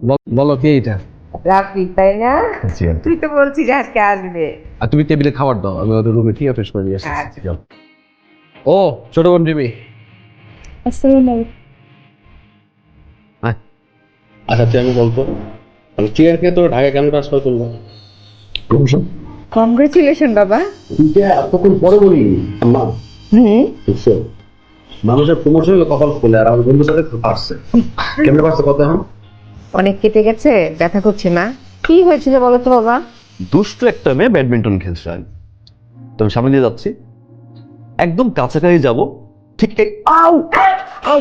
বল- বলো কে এটা? রাখবি তাই না? তুই তো বলছিস আজকে আসবে। আর তুমি টেবিলে খাবার দাও আমি ওদের রুমে টিয়া ফ্রেশ করে নিয়ে আসছি। আচ্ছা। ও ছোট বোন রিমি। আয়। আচ্ছা তুই আমি বলতো। আমি খেয়ে তো ঢাকা কেন ট্রান্সফার করলাম কংগ্রেচুলেশন বাবা। এতক্ষণ পরে বলি আম্মা। হুম? মানুষের প্রমোশন হলে কপাল খুলে আর আমার বন্ধুর সাথে পারছে কেমনে পারছে কত এখন? অনেক কেটে গেছে ব্যথা করছে না। কি হয়েছিল বলো তো বাবা? দুষ্ট একটা মেয়ে ব্যাডমিন্টন খেলছে তো আমি সামনে দিয়ে যাচ্ছি। একদম কাছাকাছি যাব। ঠিক ঠিক আউ! আউ!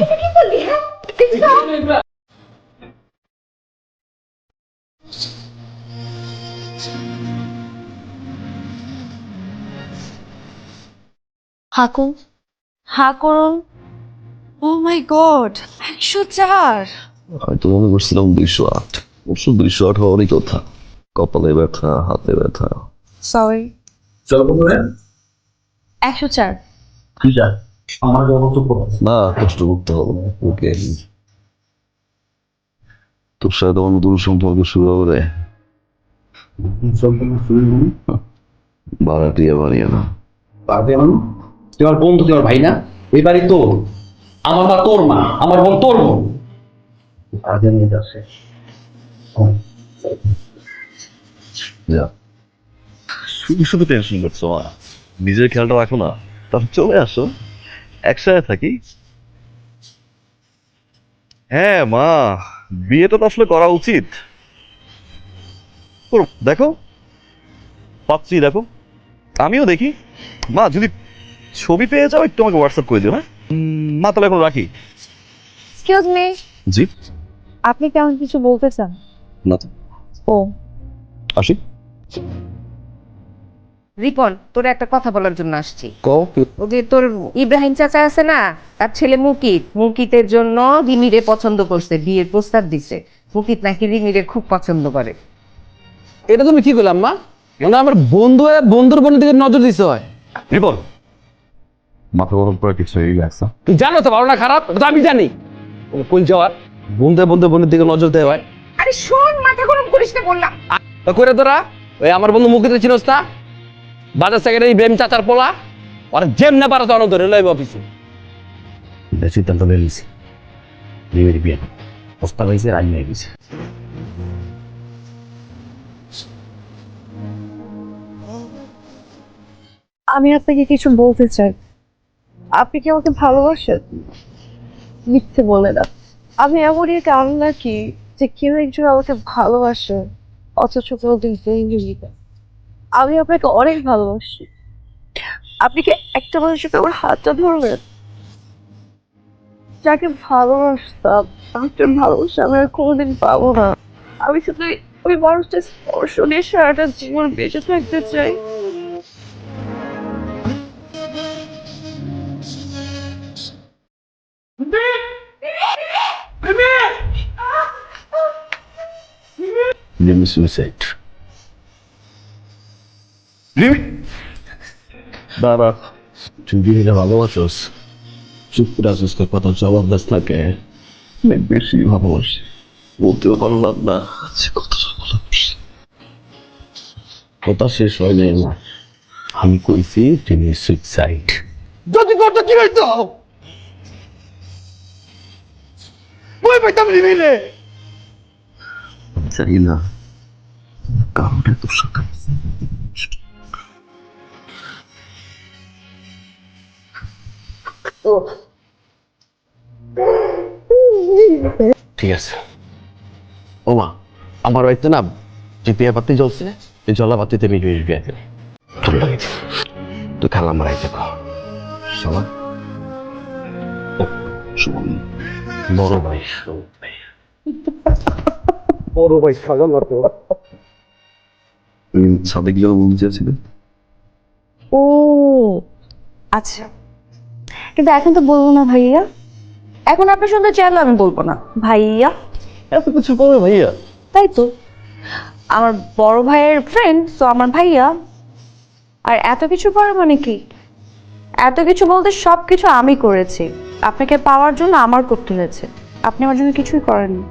হাকুন হা করুন ও মাই গড একশো চার। হয়তো মনে করছিলাম দুইশো আট। অবশ্য দুইশো আট হওয়ারই কথা। কপালে ব্যথা হাতে ব্যথা। সরি। চলো বন্ধুরা। একশো চার। আমার জন্য তো না কষ্ট করতে হবে না। ওকে। তোর সাথে আমার নতুন সম্পর্ক শুরু হবে ভাড়াটিয়া বাড়িয়ে না। তুই আমার বন্ধু তুই আমার ভাই না? এই বাড়ি তোর। আমার মা তোর মা আমার বোন তোর বোন। আগে নিয়ে যাচ্ছে। শুধু শুধু টেনশন করছ মা। নিজের খেয়ালটা রাখো না। তাহলে চলে আসো। একসাথে থাকি। হ্যাঁ মা। বিয়েটা তো আসলে করা উচিত। করো, দেখো। পাচ্ছি দেখো। আমিও দেখি। মা যদি ছবি পেয়ে যাও একটু আমাকে হোয়াটসঅ্যাপ করে দিও হ্যাঁ? মা তাহলে এখন রাখি। Excuse me ji? আপনি কেমন কিছু বলতে চান? না তো। ও। আসি। রিপন তোর একটা কথা বলার জন্য আসছি। কও ও যে তোর ইব্রাহিম চাচা আছে না তার ছেলে মুকিত। মুকিতের জন্য রিমিরে পছন্দ করছে বিয়ের প্রস্তাব দিছে। মুকিত নাকি রিমিরে খুব পছন্দ করে। এটা তুমি কি করলাম মা মনে আমার বন্ধু হয়ে বন্ধুর বোনের দিকে নজর দিতে হয়। রিপন মাথা গরম করে কিছু হয়ে গেছে। তুই জানো তো ভালো না খারাপ তো আমি জানি। কোন যাওয়ার বন্ধু বন্ধু বোনের দিকে নজর দেওয়া হয়। আরে শোন মাথা গরম করিস না বললাম। করে তোরা ওই আমার বন্ধু মুখিতে চিনস না? বাজার সেক্রেটারি বেম চাচার পোলা? ওরা জেম না পারো তখন ধরে লইব অফিসে। সিদ্ধান্ত নিয়ে নিছি। বিয়ে বিয়ে। প্রস্তাব হয়েছে রাজি হয়ে গেছে। আমি আপনাকে কিছু বলতে চাই। আপনি কি আমাকে ভালোবাসেন? মিথ্যে বলে না। আমি এমনই কারণ নাকি যে কেউ একজন আমাকে ভালোবাসে, অথচ আমি আপনাকে অনেক ভালোবাসি। আপনি কি একটা মানুষের আমার হাতটা ধরবেন? যাকে ভালোবাসতাম তার ভালোবাসা আমি আর কোনোদিন পাবো না। আমি শুধু ওই মানুষটা স্পর্শ নিয়ে সারাটা জীবন বেঁচে থাকতে চাই। রিমি সুইসাইড রিমি দাঁড়া তুই রিমিকে ভালোবাসোস চুপ করে আসিস তোর কথা জবাব দাস থাকে অনেক বেশি ভালোবাসি বলতেও পারলাম না আজকে কত বললাম কথা শেষ হয় নাই আমার আমি কইছি রিমি সুইসাইড যদি করতো কি হইতো বই পাইতাম রিমিলে জানি না কারণে তোর সাথে ঠিক আছে। ও মা আমার বাড়িতে না যে বিয়ে বাতি জ্বলছে। এই জলা বাতিতে মিট বিয়ে করে তোর লাগে তুই খালা আমার আইতে পাও সবা শোন। বড় ভাই বড় ভাই সাজান তুমি সাথে গিয়ে বলতে চাচ্ছিলে ও আচ্ছা। কিন্তু এখন তো বলব না ভাইয়া। এখন আপনি শুনতে চাইলে আমি বলব না। ভাইয়া? এত কিছু করবে ভাইয়া? তাই তো। আমার বড় ভাইয়ের ফ্রেন্ড তো আমার ভাইয়া। আর এত কিছু পরে মানে কি? এত কিছু বলতে সব কিছু আমি করেছি। আপনাকে পাওয়ার জন্য আমার করতে হয়েছে। আপনি আমার জন্য কিছুই করেননি।